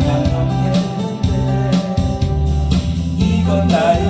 사랑했는데 이건 나의